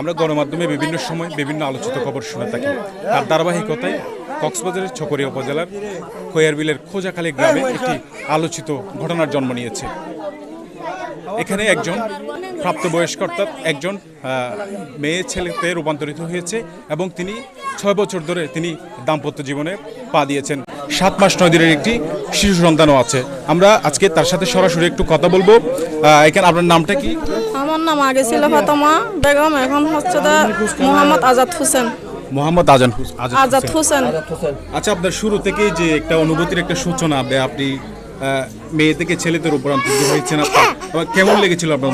আমরা গণমাধ্যমে বিভিন্ন সময় বিভিন্ন আলোচিত খবর শুনে থাকি। তার ধারাবাহিকতায় কক্সবাজারের ছকরিয়া উপজেলার খৈয়ারবিলের খোঁজাখালী গ্রামে একটি আলোচিত ঘটনার জন্ম নিয়েছে। এখানে একজন প্রাপ্তবয়স্ক অর্থাৎ একজন মেয়ে ছেলেতে রূপান্তরিত হয়েছে এবং তিনি ছয় বছর ধরে তিনি দাম্পত্য জীবনে পা দিয়েছেন। সাত মাস নয় দিনের একটি শিশু সন্তানও আছে। আমরা আজকে তার সাথে সরাসরি একটু কথা বলব। এখানে আপনার নামটা কি? আমার নাম আগে ছিল ফাতেমা বেগম এখন হচ্ছে মোহাম্মদ আজাদ হোসেন। মোহাম্মদ আজান আজাদ হোসেন। আচ্ছা আপনার শুরু থেকেই যে একটা অনুভূতির একটা সূচনা আপনি মেয়ে থেকে ছেলেদের আবার কেমন লেগেছিল আপনার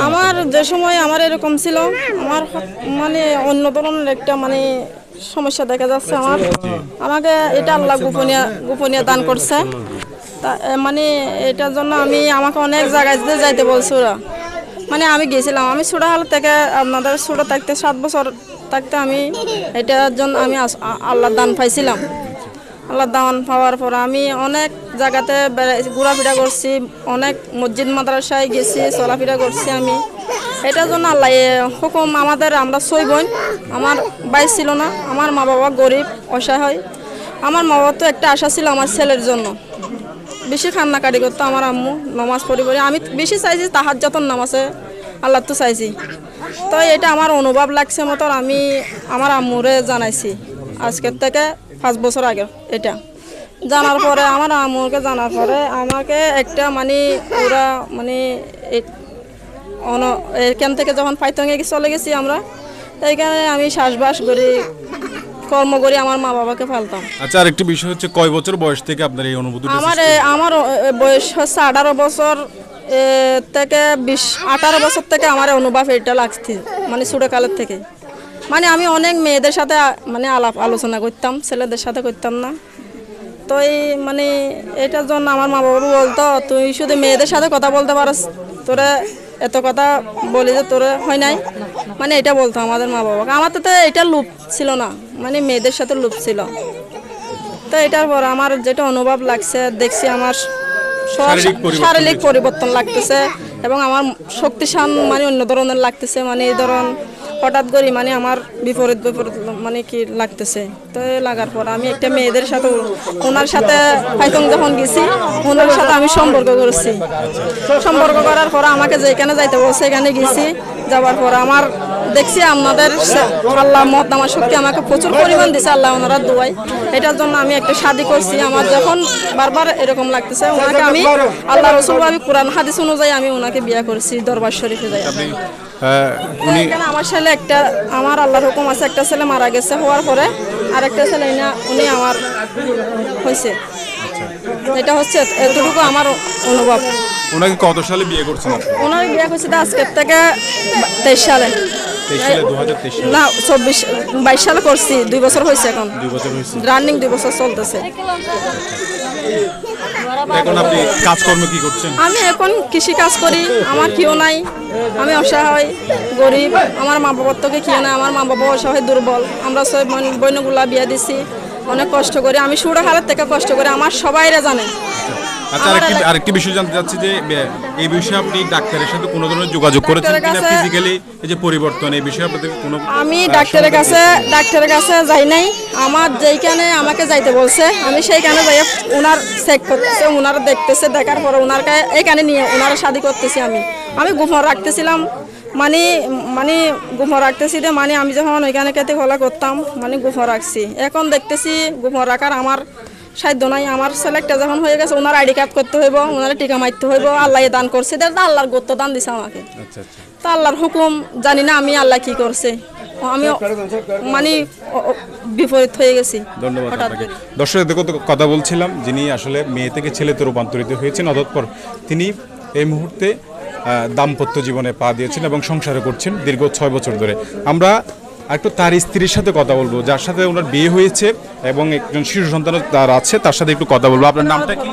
আমার যে সময় আমার এরকম ছিল, আমার মানে অন্য ধরনের একটা মানে সমস্যা দেখা যাচ্ছে আমার। আমাকে এটা আল্লাহ গোপনীয় গোপনীয় দান করছে। মানে এটার জন্য আমি আমাকে অনেক জায়গায় যাইতে বলছে ওরা। মানে আমি গেছিলাম, আমি ছোটো হাল থেকে আপনাদের ছোটো থাকতে সাত বছর থাকতে আমি এটার জন্য আমি আস- আ- আল্লাহর দান পাইছিলাম। আল্লাহ দাওয়ান পাওয়ার পর আমি অনেক জায়গাতে ঘোরাফেরা করছি, অনেক মসজিদ মাদ্রাসায় গেছি, চলাফেরা করছি আমি। এটার জন্য আল্লাহ হুকুম আমাদের, আমরা ছয় বোন, আমার ভাই ছিল না, আমার মা বাবা গরিব, অসহায়। আমার মা বাবার তো একটা আশা ছিল আমার ছেলের জন্য। বেশি কান্নাকাটি করতো আমার আম্মু, নামাজ পড়ি আমি বেশি চাইছি তাহার যতন নামাজে, আল্লাহ তো চাইছি। তো এটা আমার অনুভব লাগছে মতো আমি আমার আম্মুরে জানাইছি। আজকের থেকে পাঁচ বছর আগে এটা। জানার পরে আমার আম্মুকে জানার পরে আমাকে একটা মানে ওরা মানে এখান থেকে যখন পাইতঙ্গে চলে গেছি আমরা তো এইখানে আমি শ্বাসবাস করি কর্ম করি আমার মা বাবাকে ফালতাম আচ্ছা আর একটি বিষয় হচ্ছে কয় বছর বয়স থেকে আপনার এই অনুভূতিটা আমার আমার বয়স হচ্ছে আঠারো বছর থেকে বিশ আঠারো বছর থেকে আমার অনুভব এটা লাগছে মানে ছোটোকালের থেকে। মানে আমি অনেক মেয়েদের সাথে মানে আলাপ আলোচনা করতাম ছেলেদের সাথে করতাম না। তো এই মানে এটার জন্য আমার মা বাবা বলতো তুই শুধু মেয়েদের সাথে কথা বলতে পারস তোরা এত কথা বলি যে তোরা হয় নাই। মানে এটা বলতো আমাদের মা বাবাকে। আমার তো তো এটা লুপ ছিল না মানে মেয়েদের সাথে লুপ ছিল। তো এটার পর আমার যেটা অনুভব লাগছে দেখছি আমার শারীরিক পরিবর্তন শারীরিক পরিবর্তন লাগতেছে এবং আমার শক্তিশান মানে অন্য ধরনের লাগতেছে। মানে এই ধরন হঠাৎ করে মানে আমার বিপরীত বিপরীত মানে কি লাগতেছে। তো লাগার পর আমি একটা মেয়েদের সাথে ওনার সাথে পাইতং যখন গেছি, ওনার সাথে আমি সম্পর্ক করেছি। সম্পর্ক করার পর আমাকে যেখানে যাইতে বলছে সেখানে গেছি। যাওয়ার পর আমার দেখছি আপনাদের আল্লাহ মত আমার শক্তি আমাকে প্রচুর পরিমাণ দিছে, আল্লাহ ওনারা দোয়াই এটার জন্য আমি একটা শাদি করছি। আমার যখন বারবার এরকম লাগতেছে, ওনাকে আমি আল্লাহ রসুল ভাবি কোরআন, হাদিস অনুযায়ী আমি ওনাকে বিয়ে করছি দরবার শরীফে যাই উনি আমার ছেলে একটা, আমার আল্লাহর হুকুম আছে, একটা ছেলে মারা গেছে, হওয়ার পরে আরেকটা ছেলে উনি আমার হয়েছে। এটা হচ্ছে এতটুকু আমার অনুভব। ওনাকে কত সালে বিয়ে করছেন ওনার বিয়ে করছে তো আজকের থেকে তেইশ সালে। না চব্বিশ বাইশ সালে করছি দুই বছর হয়েছে এখন। রানিং দুই বছর চলতেছে। এখন আপনি কাজকর্ম কি করছেন? আমি এখন কৃষি কাজ করি আমার কেউ নাই আমি অসহায় গরিব আমার মা বাবার তোকে কেউ নাই আমার মা বাবা অসহায় দুর্বল। আমরা সব বোনগুলা বিয়ে দিছি অনেক কষ্ট করি আমি সুরা হালের থেকে কষ্ট করি আমার সবাইরা জানে। আচ্ছা আরেকটি আরেকটি বিষয় জানতে চাচ্ছি যে এই বিষয়ে আপনি ডাক্তারের সাথে কোনো ধরনের যোগাযোগ করেছেন কিনা ফিজিক্যালি এই যে পরিবর্তন এই বিষয়ে আপনাদের কোনো আমি ডাক্তারের কাছে ডাক্তারের কাছে যাই নাই। আমার যেইখানে আমাকে যাইতে বলছে আমি সেইখানে যাই ওনার চেক করতেছে ওনার দেখতেছে দেখার পরে ওনারকে এইখানে নিয়ে ওনার শাদি করতেছি আমি। আমি গুফর রাখতেছিলাম মানে মানে গুফর রাখতেছি যে মানে আমি যখন ওইখানে কেটে খোলা করতাম মানে গুফর রাখছি। এখন দেখতেছি গুফর রাখার আমার সাধ্য নাই। আমার ছেলেটা যখন হয়ে গেছে ওনার আইডি কার্ড করতে হইব ওনার টিকা মারতে হইব আল্লাহ দান করছে। তো আল্লাহর গত্য দান দিছে আমাকে। আচ্ছা আচ্ছা। তা আল্লাহর হুকুম জানি না আমি আল্লাহ কি করছে। আমি মানে বিপরীত হয়ে গেছি। ধন্যবাদ দর্শক কথা বলছিলাম যিনি আসলে মেয়ে থেকে ছেলেতে রূপান্তরিত হয়েছেন অতঃপর তিনি এই মুহূর্তে দাম্পত্য জীবনে পা দিয়েছেন এবং সংসারে করছেন দীর্ঘ ছয় বছর ধরে। আমরা একটু তার স্ত্রীর সাথে কথা বলব যার সাথে ওনার বিয়ে হয়েছে এবং একজন শিশু সন্তান তার আছে তার সাথে একটু কথা বলব। আপনার নামটা কি?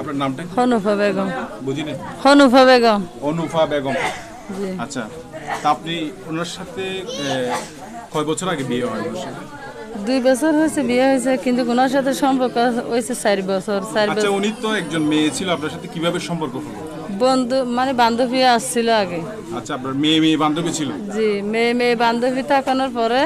আপনার নামটা হনুফা বেগম। বুঝিনি হনুফা বেগম। অনুফা বেগম। আচ্ছা তা আপনি ওনার সাথে কয় বছর আগে বিয়ে হয় ওনার সাথে? দুই বছর হয়েছে বিয়ে হয়েছে কিন্তু ওনার সাথে সম্পর্ক হয়েছে চার বছর চার আচ্ছা বছর। উনি তো একজন মেয়ে ছিল আপনার সাথে কীভাবে সম্পর্ক হলো? বন্ধু মানে বান্ধবী আসছিল আগে। আচ্ছা আপনার মেয়ে মেয়ে বান্ধবী ছিল? জি মেয়ে মেয়ে বান্ধবী থাকানোর পরে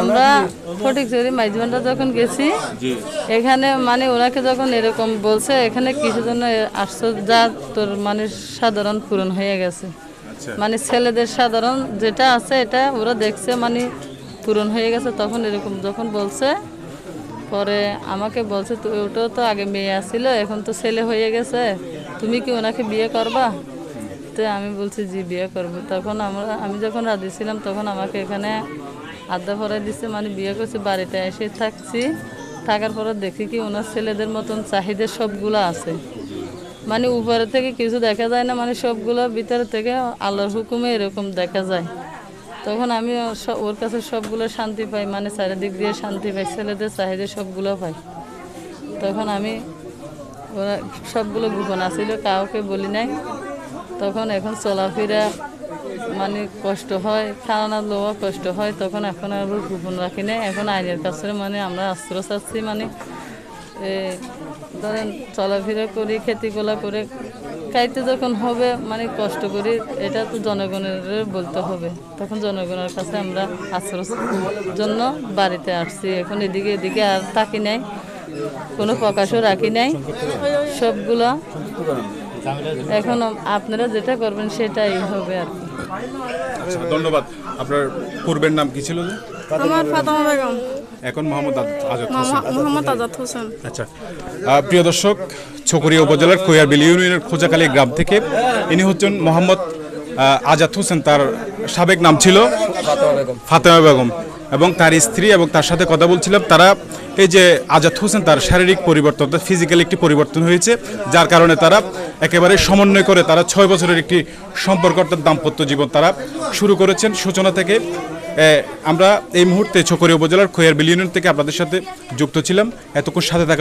আমরা ফটিক ফটিকচুরি মাইজবান্ডা যখন গেছি জি। এখানে মানে ওনাকে যখন এরকম বলছে এখানে কিছু জন্য আসছো যা তোর মানে সাধারণ পূরণ হয়ে গেছে। আচ্ছা। মানে ছেলেদের সাধারণ যেটা আছে এটা ওরা দেখছে মানে পূরণ হয়ে গেছে, তখন এরকম যখন বলছে, পরে আমাকে বলছে ওটাও তো আগে মেয়ে আসছিল, এখন তো ছেলে হয়ে গেছে, তুমি কি ওনাকে বিয়ে করবা? তো আমি বলছি, জি, বিয়ে করব। তখন আমরা, আমি যখন রাজি ছিলাম, তখন আমাকে এখানে আড্ডা ভরাই দিচ্ছে মানে বিয়ে করছি, বাড়িতে এসে থাকছি। থাকার পরে দেখি কি ওনার ছেলেদের মতন চাহিদা সবগুলো আছে। মানে উপরে থেকে কিছু দেখা যায় না মানে সবগুলো ভিতরে থেকে আল্লাহর হুকুমে এরকম দেখা যায়। তখন আমি ওর কাছে সবগুলো শান্তি পাই মানে চারিদিক দিয়ে শান্তি পাই, ছেলেদের চাহিদা সবগুলো পাই। তখন আমি ওরা সবগুলো গোপন আছিল, কাউকে বলি নাই। তখন এখন চলাফেরা মানে কষ্ট হয় খাওয়ানা লওয়া কষ্ট হয়, তখন এখন আর গোপন রাখি নাই। এখন আইনের কাছে মানে আমরা আশ্রয় চাচ্ছি মানে ধরেন চলাফেরা করি খেতিগুলা করে খাইতে যখন হবে মানে কষ্ট করি এটা তো জনগণের বলতে হবে। তখন জনগণের কাছে আমরা আশ্রয় জন্য বাড়িতে আসছি। এখন এদিকে এদিকে আর থাকি নাই কোনো প্রকাশও রাখি নাই। সবগুলো এখন আপনারা যেটা করবেন সেটাই হবে আর কি। আচ্ছা ধন্যবাদ। আপনার পূর্বের নাম কি ছিল যে? আমার ফাতেমা বেগম। এখন মোহাম্মদ আজ- আজাদ হোসেন। মোহাম্মদ- আজাদ হোসেন। আচ্ছা। প্রিয় দর্শক ছকুরিয়া উপজেলার খৈয়ারবিল ইউনিয়নের খোঁজাখালী গ্রাম থেকে ইনি হচ্ছেন মোহাম্মদ আজাদ হোসেন। তার সাবেক নাম ছিল ফাতেমা বেগম। এবং তার স্ত্রী এবং তার সাথে কথা বলছিলাম তারা এই যে আজাদ হোসেন তার শারীরিক পরিবর্তন ফিজিক্যাল একটি পরিবর্তন হয়েছে যার কারণে তারা একেবারে সমন্বয় করে তারা ছয় বছরের একটি সম্পর্ক অর্থাৎ দাম্পত্য জীবন তারা শুরু করেছেন। সূচনা থেকে আমরা এই মুহূর্তে ছকরি উপজেলার খৈয়ার ইউনিয়ন থেকে আপনাদের সাথে যুক্ত ছিলাম। এতক্ষণ সাথে থাকার